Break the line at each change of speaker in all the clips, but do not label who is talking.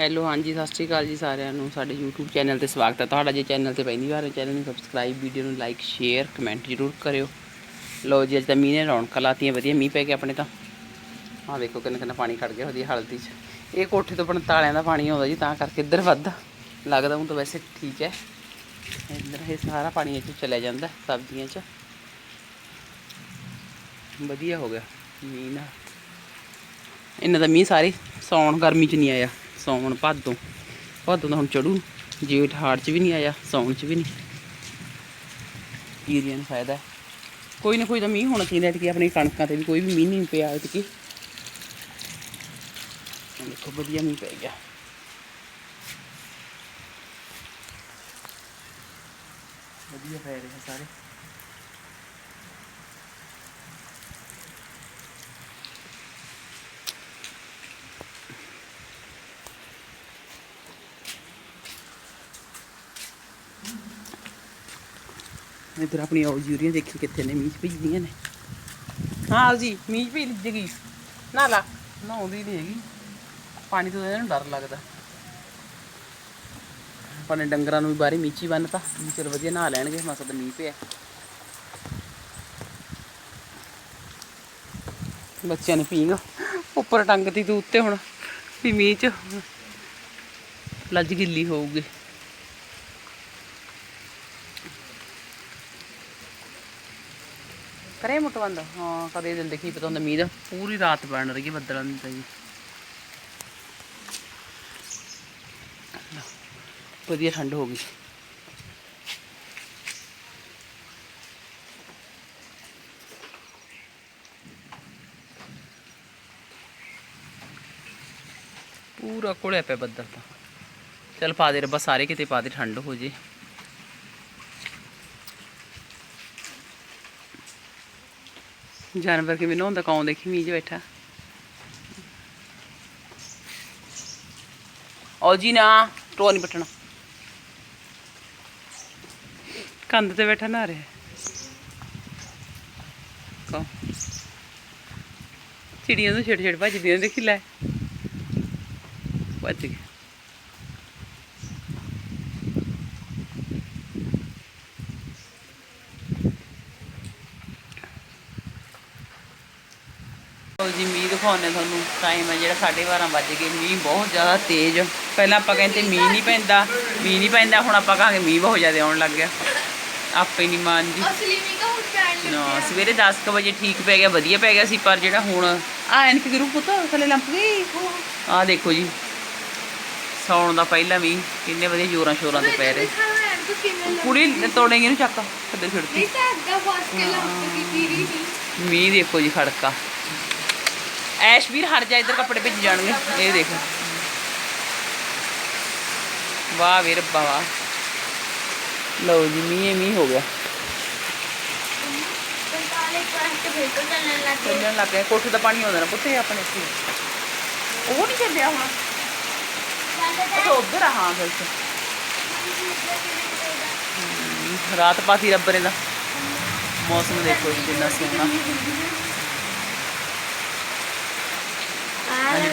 Hello ਹਾਂਜੀ, ਸਤਿ ਸ਼੍ਰੀ ਅਕਾਲ ਜੀ ਸਾਰਿਆਂ ਨੂੰ। ਸਾਡੇ YouTube ਚੈਨਲ ਤੇ ਸਵਾਗਤ ਹੈ। ਤੁਹਾਡਾ ਜੇ ਚੈਨਲ ਤੇ ਪਹਿਲੀ ਵਾਰ ਹੈ ਚੈਨਲ ਨੂੰ ਸਬਸਕ੍ਰਾਈਬ ਵੀਡੀਓ ਨੂੰ ਲਾਈਕ ਸ਼ੇਅਰ ਕਮੈਂਟ ਜ਼ਰੂਰ ਕਰਿਓ। ਲੋ ਜੀ, ਅੱਜ ਤਾਂ ਮੀਂਹ ਨੇ ਰੌਣਕਾਂ ਲਾਤੀਆਂ, ਵਧੀਆ ਮੀਂਹ ਪੈ ਗਿਆ ਆਪਣੇ ਤਾਂ। ਆਹ ਵੇਖੋ ਕਿੰਨਾ ਕਿੰਨਾ ਪਾਣੀ ਖੜ ਗਿਆ ਵਧੀਆ ਹਲਦੀ 'ਚ। ਇਹ ਕੋਠੇ ਤੋਂ 45 ਦਾ ਪਾਣੀ ਆਉਂਦਾ ਜੀ, ਤਾਂ ਕਰਕੇ ਇੱਧਰ ਵੱਧਦਾ। ਲੱਗਦਾ ਹੁਣ ਤਾਂ ਵੈਸੇ ਠੀਕ ਹੈ। ਇੱਧਰ ਇਹ ਸਾਰਾ ਪਾਣੀ ਇੱਥੇ ਚਲਿਆ ਜਾਂਦਾ, ਸਬਜ਼ੀਆਂ 'ਚ। ਵਧੀਆ ਹੋ ਗਿਆ ਮੀਂਹ ਨਾ। ਇਹਨਾਂ ਦਾ ਮੀਂਹ ਸਾਰੇ ਸੌਣ ਗਰਮੀ ਚ ਨਹੀਂ ਆਇਆ। ਸੌਣ ਭਾਦੋਂ ਭਾਦੋਂ ਦਾ ਹੁਣ ਚੜੂ। ਜੇਠ ਹਾੜ ਚ ਵੀ ਨਹੀਂ ਆਇਆ, ਸੌਣ ਚ ਵੀ ਨਹੀਂ। ਈਰੀਆਂ ਨੂੰ ਫਾਇਦਾ ਕੋਈ ਨਾ ਕੋਈ ਤਾਂ ਮੀਂਹ ਹੋਣਾ ਚਾਹੀਦਾ ਕਿ ਆਪਣੀ ਕਣਕਾਂ ਤੇ ਵੀ, ਕੋਈ ਵੀ ਮੀਂਹ ਨਹੀਂ ਪਿਆ ਇਤਕੀ ਦੇਖੋ ਵਧੀਆ ਮੀਂਹ ਪੈ ਗਿਆ। ਵਧੀਆ ਪੈ ਰਿਹਾ ਸਾਰੇ। ਇਧਰ ਆਪਣੀ ਆਉ ਜੂਰੀਆਂ ਦੇਖੀ ਕਿੱਥੇ ਨੇ, ਮੀਂਹ 'ਚ ਭਿੱਜਦੀਆਂ ਨੇ। ਹਾਂ ਆਓ ਜੀ, ਮੀਂਹ 'ਚ ਭਿੱਜ ਜਗੀ ਨਾ ਲਾ ਨਹਾਉਂਦੀ ਨਹੀਂ ਹੈਗੀ। ਪਾਣੀ ਤੋਂ ਇਹਨਾਂ ਡਰ ਲੱਗਦਾ। ਆਪਣੇ ਡੰਗਰਾਂ ਨੂੰ ਵੀ ਬਾਹਰੇ ਮੀਚੀ 'ਚ ਹੀ ਬੰਨਤਾ। ਚਲ ਵਧੀਆ ਨਹਾ ਲੈਣਗੇ, ਮਸਾ ਤਾਂ ਮੀਂਹ ਪਿਆ। ਬੱਚਿਆਂ ਨੇ ਪੀਂਗ ਉੱਪਰ ਟੰਗਤੀ ਤੂੰ ਉੱਤੇ ਹੁਣ, ਵੀ ਮੀਂਹ 'ਚ। ਲੱਜ ਗਿੱਲੀ ਹੋਊਗੀ। ਕਰੇ ਮੁੱਟਵੰਦ ਹਾਂ ਕਦੇ ਦਿਨ ਦੇਖੀ ਪਤਾ ਹੁੰਦਾ ਮੀਂਹ ਦਾ ਪੂਰੀ ਰਾਤ ਬਣ ਰਹੀ ਹੈ ਬੱਦਲਾਂ ਦੀ ਤਾਂ ਜੀ ਵਧੀਆ ਠੰਡ ਹੋ ਗਈ ਪੂਰਾ ਕੋਲਿਆ ਪਿਆ ਬੱਦਲ ਤਾਂ ਚਲ ਪਾ ਦੇ ਰੱਬਾ ਸਾਰੇ ਕਿਤੇ ਪਾ ਦੇ ਠੰਡ ਹੋ ਜੇ ਜਾਨਵਰ ਕਿਵੇਂ ਨਹਾਉਂਦਾ ਕੌਂ ਦੇਖੀ ਮੀਂਹ 'ਚ ਬੈਠਾ। ਓ ਜੀ ਨਾ ਟੋ ਨਹੀਂ ਪਟਣਾ। ਕੰਧ ਤੇ ਬੈਠਾ ਨਾ ਰਿਹਾ। ਕੌਂ ਚਿੜੀਆਂ ਨੂੰ ਛੇੜ ਛੇੜ ਭੱਜਦੀਆਂ ਦੇਖੀ ਲੈ। ਭੱਜ ਗਈ। ਜੀ ਮੀਂਹ ਦਿਖਾਉਂਦੇ ਤੁਹਾਨੂੰ ਟਾਈਮ ਹੈ ਜਿਹੜਾ 12:30 ਵੱਜ ਗਏ ਮੀਂਹ ਬਹੁਤ ਜ਼ਿਆਦਾ ਤੇਜ਼ ਪਹਿਲਾਂ ਆਪਾਂ ਕਹਿੰਦੇ ਮੀਂਹ ਨਹੀਂ ਪੈਂਦਾ ਮੀਂਹ ਨਹੀਂ ਪੈਂਦਾ ਹੁਣ ਆਪਾਂ ਕਹਾਂਗੇ ਮੀਂਹ ਬਹੁਤ ਜ਼ਿਆਦਾ ਆਉਣ ਲੱਗ ਗਿਆ। ਆਪੇ ਨਹੀਂ ਮਾਨ ਜੀ।
ਅਸਲੀ ਮੀਂਹ ਤਾਂ ਹੁਣ ਪੈਣ
ਨਾ
ਲੱਗਿਆ
ਸਵੇਰੇ 10:00 ਵਜੇ ਠੀਕ ਪੈ ਗਿਆ ਵਧੀਆ ਪੈ ਗਿਆ ਸੀ ਪਰ ਜਿਹੜਾ ਹੁਣ ਆ ਐਨਕ ਗਿਰੂ ਪੁੱਤ ਥੱਲੇ ਲੰਪ ਗਈ। ਆ ਦੇਖੋ ਜੀ ਸੌਣ ਦਾ ਪਹਿਲਾ ਮੀਂਹ ਕਿੰਨੇ ਵਧੀਆ ਜੋਰਾਂ ਸ਼ੋਰਾਂ ਤੇ ਪੈ ਰਹੇ। ਕੁੜੀ ਤੋੜੇਂਗੇ ਨੂੰ ਚੱਕ ਥੱਲੇ
ਨਹੀਂ
ਮੀਂਹ ਦੇਖੋ ਜੀ ਖੜਕਾ। ਐਸ਼ ਵੀਰ ਹਟ ਜਾ, ਇੱਧਰ ਕੱਪੜੇ ਭਿੱਜ ਜਾਣਗੇ। ਇਹ ਦੇਖ। ਵਾਹ ਵੀਰ, ਵਾਹ ਲਓ ਜੀ, ਮੀਂਹ ਮੀਂਹ ਹੋ ਗਿਆ।
ਚੱਲਣ ਲੱਗ
ਗਿਆ ਕੋਠੇ ਦਾ ਪਾਣੀ ਆਉਂਦਾ ਨਾ ਪੁੱਤੇ ਆਪਣੇ ਇੱਥੇ। ਉਹ ਨਹੀਂ ਚੱਲਿਆ ਹੁਣ। ਅੱਛਾ, ਉਧਰ ਆ, ਹਾਂ, ਫਿਰ ਰਾਤ ਪਾਤੀ ਰੱਬ ਨੇ ਦਾ ਮੌਸਮ ਦੇਖੋ ਕਿੰਨਾ ਸੋਹਣਾ।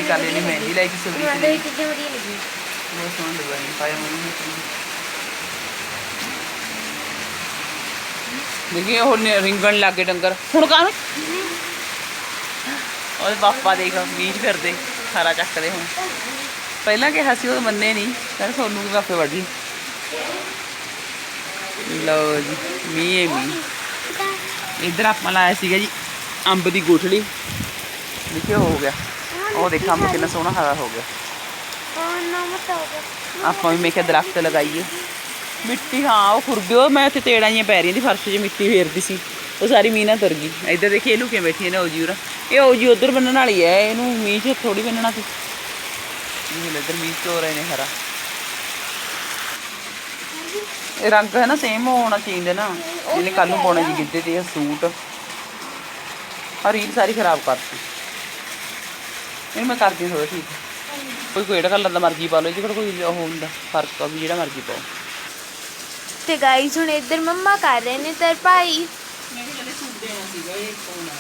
ਇਹਨੇ ਮਹਿੰਦੀ ਲਾਈ ਸੀ ਸਵਰੀ
ਉਹਨਾਂ
ਤੇ
ਦੇ ਕਿੱਥੇ ਵਧੀਆ ਲੱਗੀ।
ਬਹੁਤ ਸੋਹਣਾ ਡਿਜ਼ਾਈਨ ਪਾਇਆ ਮੰਮੀ ਨੇ ਦੇਖੀ ਉਹ ਨੇ ਰਿੰਗਣ ਲੱਗੇ ਡੰਗਰ। ਹੁਣ ਕਾਹਨੂੰ? ਉਹਦੇ ਪਾਪਾ ਦੇਖ 'ਚ ਫਿਰਦੇ ਖਾਰਾ ਚੱਕਦੇ ਹੁਣ। ਪਹਿਲਾਂ ਕਿਹਾ ਸੀ ਉਹ ਮੰਨੇ ਨਹੀਂ ਕਹਿੰਦੇ ਸੋਨੂੰ ਵੀ ਵੱਢ ਲਈ ਲਓ ਜੀ ਮੀਂਹ ਹੈ ਮੀਂਹ। ਇੱਧਰ ਆਪਾਂ ਲਾਇਆ ਸੀਗਾ ਜੀ ਅੰਬ ਦੀ ਗੁਠੜੀ ਦੇਖਿਓ ਹੋ ਗਿਆ। ਉਹ ਦੇਖਾਂ ਅੰਬ ਕਿੰਨਾ ਸੋਹਣਾ ਹਰਾ ਹੋ ਗਿਆ।
ਉਹ ਨਾ ਮਤਾਓ
ਆਪਾਂ ਵੀ ਮੈਂ ਕਿਹਾ ਦਰਖਤ ਲਗਾਈਏ। ਮਿੱਟੀ, ਹਾਂ, ਉਹ ਖੁਰਗਿਓ ਮੈਂ ਉੱਥੇ ਤੇੜਾਂ ਜੀਆਂ ਪੈ ਰਹੀਆਂ ਦੀ ਫਰਸ਼ 'ਚ ਮਿੱਟੀ ਫੇਰਦੀ ਸੀ। ਉਹ ਸਾਰੀ ਮੀਂਹ ਤੁਰ ਗਈ। ਇੱਧਰ ਦੇਖੀ ਇਹ ਲੁਕੀਆਂ ਬੈਠੀਆਂ ਨੇ ਔਜੀ ਉਰਾ। ਇਹ ਔਜੀ ਉਧਰ ਬੰਨਣ ਵਾਲੀ ਹੈ ਇਹਨੂੰ ਮੀਂਹ 'ਚ ਥੋੜੀ ਬੰਨਣਾ ਸੀ। ਇਹ ਇੱਧਰ ਮੀਂਹ 'ਚ ਰਹੇ ਨੇ ਹਰਾ। ਇਹ ਰੰਗ ਹੈ ਨਾ ਸੇਮ ਹੋਣਾ ਚਾਹੀਦਾ ਨਾ। ਇਹਨੇ ਕੱਲ ਨੂੰ ਪਾਉਣਾ ਜੀ ਗਿੱਧੇ ਤੇ ਸੂਟ। ਆ ਰੀਲ ਸਾਰੀ ਖਰਾਬ ਕਰਤੀ। ਇਹਨੂੰ ਮੈਂ ਕਰਦੀ ਥੋੜਾ ਠੀਕ। ਕੋਈ ਕੋਈ ਕਲਰ ਦਾ ਮਰਜ਼ੀ ਪਾ ਲਓ ਕਿਹੜਾ ਕੋਈ ਉਹ ਹੁੰਦਾ ਫ਼ਰਕ ਆ ਵੀ ਜਿਹੜਾ ਮਰਜ਼ੀ ਪਾਓ।
ਤੇ ਗਾਈਸ ਹੁਣ ਇੱਧਰ ਮੰਮਾ ਕਰ ਰਹੇ ਨੇ ਤੇ ਭਾਈ।
ਮੈਂ ਕਿਹਾ ਜਲੇ ਸੂਟ ਦੇਣਾ ਸੀਗਾ ਇਹ ਕੌਣ ਆ।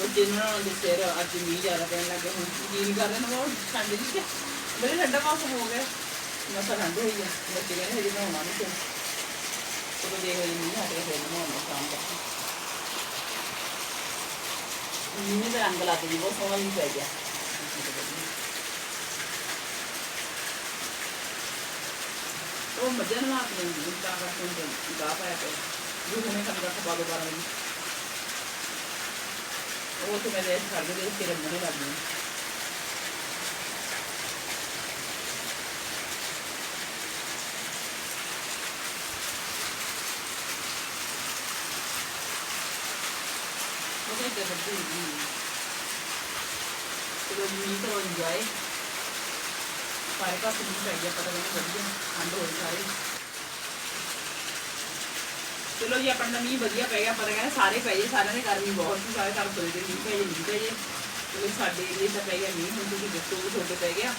ਬੱਚੇ ਨੂੰ ਨਹਾਉਣ ਦੇ ਸਿਰ ਅੱਜ ਮੀਂਹ ਜ਼ਿਆਦਾ ਪੈਣ ਲੱਗ ਗਿਆ ਹੁਣ ਜੀ ਨਹੀਂ ਕਰ ਰਿਹਾ ਨੂੰ, ਠੰਡ ਜੀ ਮੇਰੇ ਠੰਡਾ ਮੌਸਮ ਹੋ ਗਿਆ। ਮਸਾ ਠੰਡ ਹੋਈ ਆ। ਬੱਚੇ ਕਹਿੰਦੇ ਹਜੇ ਨਹਾਉਣਾ ਨਹੀਂ ਫਿਰ ਉਹ ਦੇਖ ਲਈ ਮੀਂਹ ਹਟ ਗਿਆ ਫਿਰ ਨਹਾਉਣਾ ਸ਼ਾਮ ਤੱਕ। ਮੀਂਹ ਦਾ ਰੰਗ ਲੱਗ ਜੀ ਬਹੁਤ ਸੋਹਣਾ ਮੀਂਹ ਪੈ ਗਿਆ ਉਹ ਮੱਝਾਂ ਨੂੰ ਹੱਥ ਲੈਂਦੀ ਹੈ ਤਾਂ ਕਰਕੇ ਹੁਣ ਗਾਹ ਪਾਇਆ ਪਿਆ ਜੋ ਹੁਣੇ ਕੰਮ ਕਰਤਾ ਬਾਬਾ ਬਾਰਾਂ ਵਜੇ ਉਹ ਤੇ ਮੈਂ ਰੇਸ ਕਰ ਦੇ ਚਲੋ ਜੀ ਤਾਂ ਇੰਜੋਏ ਸਾਰੇ ਪਾਸੇ ਨਹੀਂ ਪੈ ਪਤਾ ਨਹੀਂ ਵਧੀਆ, ਠੰਡ ਹੋਈ ਸਾਰੇ। ਚਲੋ ਜੀ, ਆਪਣਾ ਮੀਂਹ ਵਧੀਆ ਪੈ ਗਿਆ, ਪਤਾ ਕਹਿੰਦਾ ਸਾਰੇ ਪੈ ਜੇ ਸਾਰਿਆਂ ਦੇ ਗਰਮੀ ਬਹੁਤ ਸੀ, ਸਾਰੇ ਘਰ ਸੋਚਦੇ ਮੀਂਹ ਪੈ ਜੇ ਮੀਂਹ ਪੈ ਜੇ ਚਲੋ ਸਾਡੇ ਏਰੀਏ ਤਾਂ ਪੈ ਗਿਆ ਮੀਂਹ, ਹੁਣ ਤੁਸੀਂ ਦੱਸੋ ਵੀ ਤੁਹਾਡੇ ਪੈ ਗਿਆ।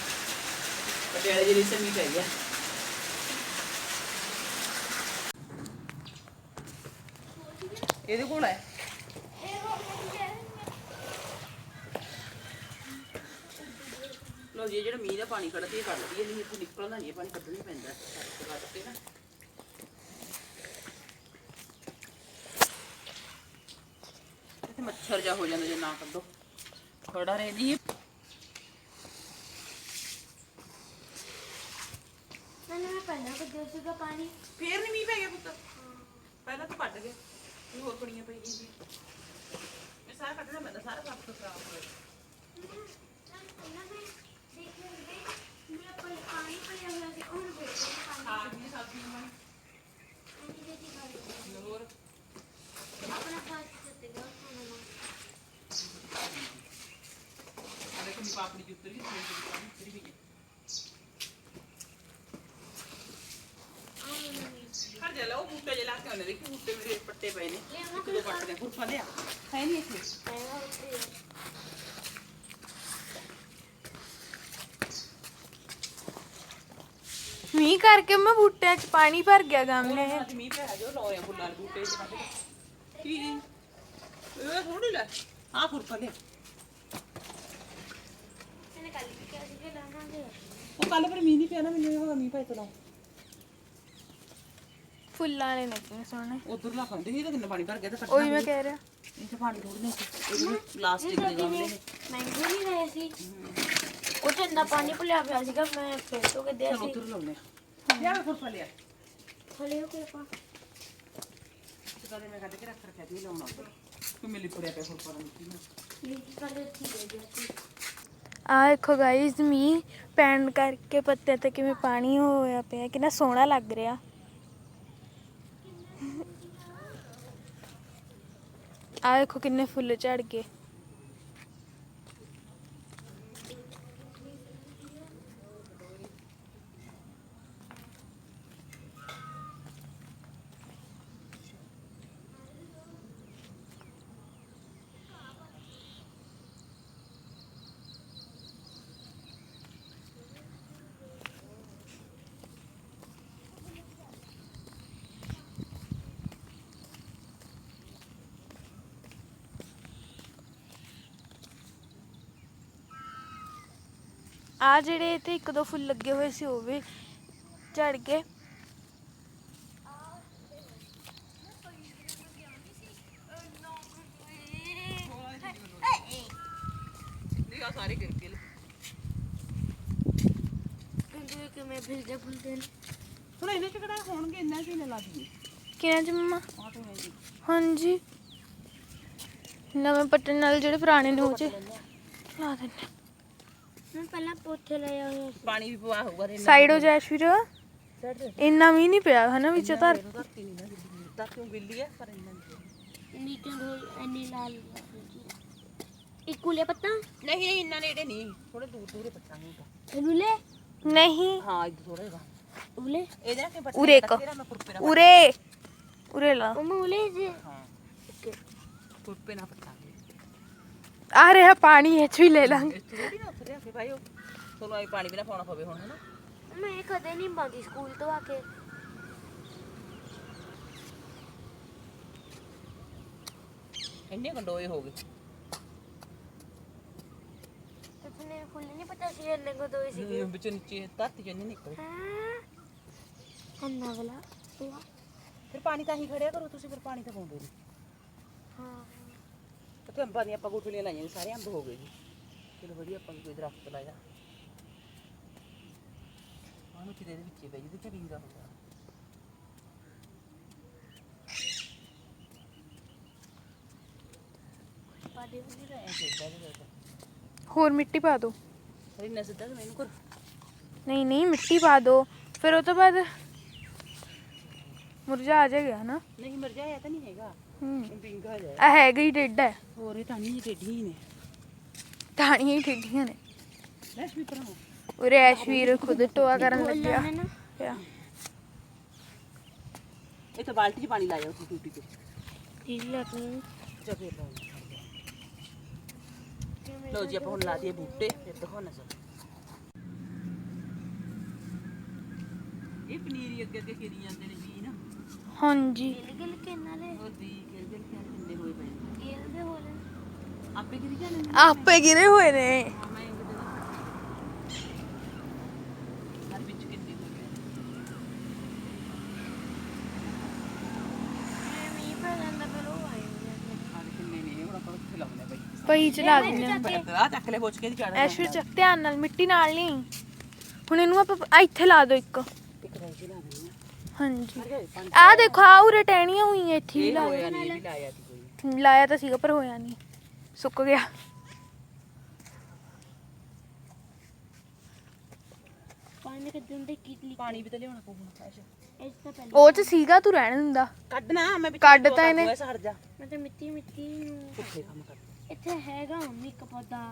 ਪਟਿਆਲੇ ਜਿਹੜੇ ਸੇ ਮੀਂਹ ਪੈ ਗਿਆ। ਇਹਦੇ ਕੋਲ ਹੈ। ਜਿਹੜਾ ਮੀਂਹ ਦਾ ਪਾਣੀ ਕੱਢਦੀ ਹੈ ਕੱਢਦੀ ਹੈ ਨਹੀਂ ਇੱਥੇ ਨਿਕਲਦਾ ਨਹੀਂ ਹੈ ਪਾਣੀ ਕੱਢਣਾ ਹੀ ਪੈਂਦਾ ਹੈ ਕੱਢ ਕੇ ਨਾ ਇੱਥੇ ਮੱਛਰ ਜਾ ਹੋ ਜਾਂਦਾ ਜੇ ਨਾ ਕੱਢੋ ਖੜਾ ਰਹਿੰਦੀ ਹੈ
ਮੈਨੂੰ ਪਹਿਲਾਂ ਕੱਢਿਆ ਸੀਗਾ ਪਾਣੀ
ਫੇਰ ਨਹੀਂ ਮੀਂਹ ਪੈ ਗਿਆ ਪੁੱਤ ਪਹਿਲਾਂ ਤਾਂ ਗਏ ਇਹ ਹੋਰ ਪਣੀਆਂ ਪਈ ਗਈਆਂ ਸੀ ਇਹ ਸਾਰਾ ਕੱਢਣਾ ਪੈਂਦਾ ਸਾਰਾ ਕੱਪ ਤੋਂ ਖਰਾਬ ਹੋ ਗਿਆ ਹਾਂ ਜੀ ਸਬਜ਼ੀ ਬਣੀ ਹੋਰ ਆ ਦੇਖੋ ਮੇਰੀ ਪਾਪੜੀ ਦੀ ਉੱਤਰੀ ਫੇਰ ਦੀ ਪਾਣੀ ਉੱਤਰੀ ਵੀ ਹੈ ਹਰ ਜਾ ਲਓ ਬੂਟੇ ਜੇ ਲਾ ਕੇ ਆਉਂਦੇ ਦੇਖੀ ਬੂਟੇ ਮੇਰੇ ਪੱਟੇ ਪਏ ਨੇ। ਇੱਕ ਦੋ ਪੱਟ ਦੇ ਫੁਰਫਾ ਲਿਆ। ਹੈ ਨਹੀਂ ਇੱਥੇ।
ਮੀਂਹ ਕਰਕੇ ਮੈਂ ਬੂਟਿਆਂ 'ਚ ਪਾਣੀ ਭਰ ਗਿਆ ਗਮਲੇ
ਅੱਜ ਮੀਂਹ ਪਿਆ ਜੋ ਲਾਉਣੇ ਫੁੱਲਾਂ ਦੇ ਬੂਟੇ ਚ। ਕੱਢ ਕੇ ਇਹ ਥੋੜੀ ਲੈ। ਆ ਫੁਰਫਾ ਲਿਆ। ਉਹ ਕੱਲ ਪਰ ਮੀਂਹ ਨਹੀਂ ਪਿਆ ਨਾ ਮੈਨੂੰ ਇਹ ਹੋਗਾ ਮੀਂਹ ਪੈ ਚਲਾ
ਫੁੱਲਾਂ ਵਾਲੇ ਨੇ ਕਿੰਨੇ ਸੋਹਣੇ
ਉਧਰ ਲਾ ਖਾਂਦੇ ਸੀ ਤਾਂ ਕਿੰਨਾ ਪਾਣੀ ਭਰ ਗਿਆ ਤੇ
ਉਹੀ ਮੈਂ ਕਹਿ ਰਿਹਾ
ਇਹ ਤਾਂ ਪਾਣੀ ਥੋੜੀ ਨਹੀਂ ਸੀ ਪਲਾਸਟਿਕ ਦੇ ਗਮਲੇ ਨੇ
ਮੈਂਗੋ ਨਹੀਂ ਰਹੇ ਸੀ ਉਹ ਤੇ ਇੰਨਾ ਪਾਣੀ ਭੁਲਿਆ ਪਿਆ ਸੀਗਾ ਮੈਂ ਫੇਰ ਤੋਂ ਕਿੱਦਿਆ
ਚਲੋ ਉਧਰ ਲਾਉਣੇ ਆ ਲਿਆ ਫੁਰਫਾ ਲਿਆ
ਹਲੇ ਉਹ ਕੋਈ ਪਾ
ਸਾਰੇ ਮੈਂ ਕੱਢ ਕੇ ਰੱਖ ਰੱਖਿਆ ਸੀ ਲਾਉਣਾ ਉੱਧਰ ਤੂੰ ਮਿਲੀ ਪੜਿਆ ਪਿਆ ਫੁਰਫਾ ਦਾ ਮਿੱਟੀ ਨਾਲ
ਲਿੰਕ ਕਰ ਦਿੱਤੀ ਹੈ ਆ ਦੇਖੋ ਗਾਇਸ ਮੀਂਹ ਪੈਣ ਕਰਕੇ ਪੱਤੇ ਤੇ ਕਿਵੇਂ ਪਾਣੀ ਹੋਇਆ ਪਿਆ ਕਿੰਨਾ ਸੋਹਣਾ ਲੱਗ ਰਿਹਾ ਆ ਦੇਖੋ ਕਿੰਨੇ ਫੁੱਲ ਝੜ ਗਏ। ਆ ਜਿਹੜੇ ਤੇ ਇੱਕ ਦੋ ਫੁੱਲ ਲੱਗੇ ਹੋਏ ਸੀ ਉਹ ਵੀ ਝੜ ਗਏ।
ਸਾਰੇ ਗਿਰ ਗਏ
ਕਿੰਦੂ ਕਿਵੇਂ ਫਿਰਦੇ ਫੁੱਲਦੇ ਨੇ
ਹੁਣ ਇਹਨੇ ਚ ਕਿਹੜਾ ਹੋਣਗੇ ਇੰਨਾ ਹੀ ਨਾ ਲਾ ਦਈਏ?
ਕਿਹਨਾਂ ਚ ਮੰਮਾ? ਹਾਂਜੀ। ਨਵੇਂ ਪੱਟਣ ਨਾਲ ਜਿਹੜੇ ਪੁਰਾਣੇ ਨੇ ਉਹ ਚ ਲਾ ਦਿੰਦੇ ਮੈਂ ਪਹਿਲਾਂ ਪੋਥੇ ਲਿਆ ਹੋਇਆ
ਪਾਣੀ ਵੀ ਪਵਾ ਹੋਊਗਾ ਰੇ
ਸਾਈਡ ਹੋ ਜਾ ਫਿਰ। ਇੰਨਾ ਵੀ ਨਹੀਂ ਪਿਆ ਹਨਾ ਵਿੱਚ ਧਰ
ਧਰਤੀ ਨਹੀਂ ਨਾ ਗਿੱਲੀ ਤਾਂ ਕਿਉਂ ਗਿੱਲੀ ਹੈ ਪਰ ਇੰਨਾ ਨਹੀਂ
ਨੀਚੇ ਢੋਲ ਐਨੀ ਲਾਲ ਇਕੂਲੇ ਪੱਤਾ?
ਨਹੀਂ ਨਹੀਂ ਇੰਨਾ ਨੇੜੇ ਨਹੀਂ। ਥੋੜੇ ਦੂਰ ਦੂਰੇ ਪੱਟਾਂਗੇ ਤਾਂ
ਰੁਲੇ ਨਹੀਂ।
ਹਾਂ ਇੱਧਰ ਥੋੜਾ ਜਿਹਾ
ਉਲੇ?
ਇਹਦੇ ਨਾਲ ਕਿ ਬੱਟੇ
ਉਰੇ ਇੱਕ। ਉਰੇ। ਉਰੇ ਲਾ। ਮਮਾ ਉਲੇ ਜੀ।
ਹਾਂ। ਕੁਰਪੇ ਨਾਲ ਪੱਟਾਂਗੇ
ਆ ਰਿਹਾ ਪਾਣੀ ਇਹ ਚ ਵੀ ਲੈ ਲਾਂਗੇ।
ਇੱਥੇ ਥੋੜੀ ਨਾ ਉੱਥੇ ਰੱਖੇ ਭਾਈ ਉਹ ਤੁਹਾਨੂੰ ਆਈ ਪਾਣੀ ਵੀ ਨਾ ਪਾਉਣਾ ਪਵੇ ਹੁਣ ਹਨਾ?
ਮੈਂ ਕਦੇ ਨਹੀਂ ਪਾਉਂਦੀ ਸਕੂਲ ਤੋਂ ਆ ਕੇ।
ਇੰਨੇ ਗੰਡੋਏ ਹੋ ਗਏ।
ਫੁੱਲ ਨਹੀਂ ਪਤਾ ਸੀ ਇੰਨੇ ਕੋ ਦੋਈ ਸੀ
ਵਿੱਚ ਨੀਚੇ ਧਰਤੀ ਚੋਂ ਨਹੀਂ ਨਿਕਲੇ।
ਹਾਂ? ਅੰਨਾ ਵਾਲਾ ਭੂਆ
ਫਿਰ ਪਾਣੀ ਤਾਂ ਹੀ ਖੜਿਆ ਕਰੋ ਤੁਸੀਂ ਫਿਰ ਪਾਣੀ ਤਾਂ ਪਾਉਂਦੇ ਨਹੀਂ
ਹਾਂ।
ਤੇ ਅੰਬਾਂ ਦੀਆਂ ਆਪਾਂ ਗੁੱਠਲੀਆਂ ਲਾਈਆਂ ਨੇ ਸਾਰੇ ਅੰਬ ਹੋ ਗਏ ਜੀ। ਚਲੋ ਵਧੀਆ ਆਪਾਂ ਕੋਈ ਦਰਖਤ ਲਾਇਆ ਉਹਨੂੰ ਕਿਤੇ ਦੇ ਵਿੱਚੇ ਪੈ ਜਿਹਦੇ ਚ ਵਿੰਗਾ ਹੁੰਦਾ ਪਾਦੇ ਵੀ ਨਹੀਂ ਰਹੇ ਸਿੱਧਾ ਜਿਹਾ
ਹੋਰ ਮਿੱਟੀ ਪਾ ਦੋ।
ਅਰੇ ਨਾ ਸਿੱਧਾ ਤੇ ਮੈਨੂੰ ਕਰ
ਨਹੀਂ ਨਹੀਂ ਮਿੱਟੀ ਪਾ ਦੋ। ਫਿਰ ਉਹ ਤੋਂ ਬਾਅਦ ਮੁਰਝਾ ਜਾਏਗਾ ਨਾ।
ਨਹੀਂ ਮਰ ਜਾਇਆ ਤਾਂ ਨਹੀਂ ਹੈਗਾ।
ਹੂੰ।
ਵਿੰਗਾ ਜਾਏ
ਆ ਹੈਗਾ ਹੀ ਡੇਡਾ ਹੈ।
ਹੋਰ ਇਹ ਟਾਣੀ ਟੇਢੀ ਹੀ ਨੇ।
ਟਾਣੀਆਂ ਹੀ ਠੇਡੀਆਂ ਨੇ।
ਵੀ
ਉਰੇ ਐਸ਼ਵੀਰ ਖੁਦ ਟੋਆ ਕਰਨ ਲੱਗਿਆ। ਪਿਆ
ਇਹ ਤਾਂ ਬਾਲਟੀ 'ਚ ਪਾਣੀ ਲਾਇਆ ਉੱਥੇ ਟੂਟੀ ਤੇ।
ਠੀਕ ਲੱਗਣੀ
ਜਾ ਫੇਰ ਲਾਓ ਲਓ ਜੀ ਆਪਾਂ ਹੁਣ ਲਾ ਦਈਏ ਬੂਟੇ ਫਿਰ ਦਿਖਾਉਣਾ ਸਭ ਇਹ ਪਨੀਰੀ ਅੱਗੇ ਅੱਗੇ ਖਿਰੀ ਜਾਂਦੇ ਨੇ ਵੀ ਨਾ।
ਹਾਂਜੀ।
ਗਿਲ ਕੇ ਨਾਲੇ।
ਉਹ ਦੀ ਗਿਰ ਗਿਰ ਕੇ ਹੁੰਦੇ ਹੋਏ ਪਏ ਨੇ।
ਗੇਲ ਦੇ ਹੋ ਰਹੇ
ਆਪੇ ਗਿਰੀ ਜਾਂਦੇ ਨੇ?
ਆਪੇ ਗਿਰੇ ਹੋਏ ਨੇ। ਪਈ ਚਲਾ ਦਿੰਦੇ ਆ
ਚੱਕ ਲੈ ਪੁੱਛ ਕੇ ਦੀ ਚੜਾ
ਐਸ਼ਵੀਰ ਚੱਕ ਧਿਆਨ ਨਾਲ ਮਿੱਟੀ ਨਾਲ ਨਹੀਂ ਹੁਣ ਇਹਨੂੰ ਆਪਾਂ ਇੱਥੇ ਲਾ ਦਿਓ ਇੱਕ। ਹਾਂਜੀ।
ਆ
ਦੇਖੋ ਆ ਉਰੇ ਟਹਿਣੀਆਂ ਹੋਈਆਂ ਇੱਥੇ ਹੀ
ਲਾਇਆ
ਲਾਇਆ ਤਾਂ ਸੀਗਾ ਪਰ ਹੋਇਆ ਨਹੀਂ। ਸੁੱਕ ਗਿਆ।
ਪਾਣੀ ਕਿੱਦਾਂ ਦੇ ਕੀਤਲੀ
ਪਾਣੀ ਵੀ ਤਾਂ ਲਿਆਉਣਾ ਪਊਗਾ
ਇਸ ਤੋਂ ਪਹਿਲੇ
ਉਹ ਚ ਸੀਗਾ ਤੂੰ ਰਹਿਣ ਦਿੰਦਾ।
ਕੱਢਣਾ ਮੈਂ ਵਿੱਚ
ਕੱਢ
ਦੋ
ਤਾਂ ਇਹਨੇ।
ਦੂੰਗਾ, ਸੜ ਜਾ।
ਮੈਂ ਤਾਂ ਮਿੱਟੀ ਮਿੱਟੀ ਨੂੰ
ਭੁੱਖੇ ਕੰਮ ਕਰ।
ਇੱਥੇ ਹੈਗਾ ਮੰਮੀ ਇੱਕ ਪੌਦਾ।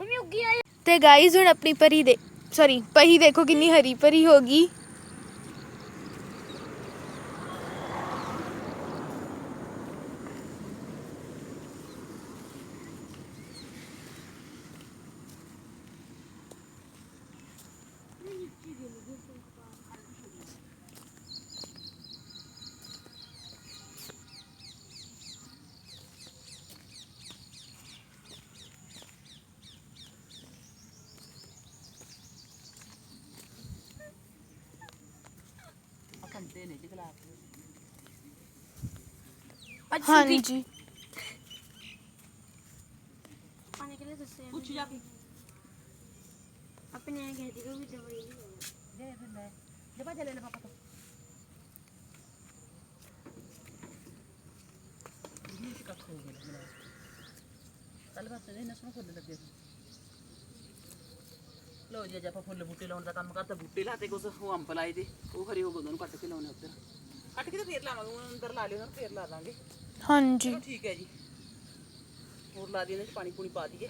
ਮੰਮੀ ਉੱਗੀ ਆਈ।
ਤੇ ਗਾਈਜ਼ ਹੁਣ ਆਪਣੀ ਪਰੀ ਦੇ ਸੌਰੀ ਪਹੀ ਦੇਖੋ ਕਿੰਨੀ ਹਰੀ ਭਰੀ ਹੋ ਗਈ।
ਕੰਦੇ ਨੇ ਜੀ ਗਲਾਸ
ਹਾਂਜੀ।
ਪਾਣੀ ਕਿਲੇ ਦੱਸੇ
ਪੁੱਛ ਜਾ ਕੇ।
ਆਪਣੇ ਆ ਗਏ ਦੀ ਵੀ ਦਵਾਈ
ਦੇ ਫਿਰ ਲੈ ਦੇ ਬਾਜਾ ਲੈ ਲੈ ਪਾਪਾ ਤੋਂ। ਇਹ ਤੇ ਕੱਟ ਹੋ ਗਿਆ ਗਲਾਸ ਕੱਲ ਬਸ ਇਹ ਨਸੋਂ ਫੁੱਲ ਲੱਗੇ। ਸੀ ਲੋ ਜੀ ਅੱਜ ਆਪਾਂ ਫੁੱਲ ਬੂਟੇ ਲਾਉਣ ਦਾ ਕੰਮ ਕਰਤਾ। ਬੂਟੇ ਲਾਤੇ ਕੁਛ ਉਹ ਅੰਬ ਲਾਏ ਦੇ ਉਹ ਹਰੇ ਹੋ ਗਏ ਉਹਨਾਂ ਕੱਟ ਕੇ ਲਾਉਣੇ ਉੱਧਰ। ਕੱਟ ਕੇ ਤਾਂ ਫੇਰ ਲਾਵਾਂਗੇ ਉਹਨਾਂ ਅੰਦਰ ਲਾ ਲਿਓ ਉਹਨਾਂ ਨੂੰ ਫੇਰ ਲਾ ਦਾਂਗੇ।
ਹਾਂਜੀ।
ਚਲੋ ਠੀਕ ਹੈ ਜੀ। ਹੋਰ ਲਾ ਦੀ ਇਹਨਾਂ ਚ ਪਾਣੀ ਪੂਣੀ ਪਾ ਦਈਏ।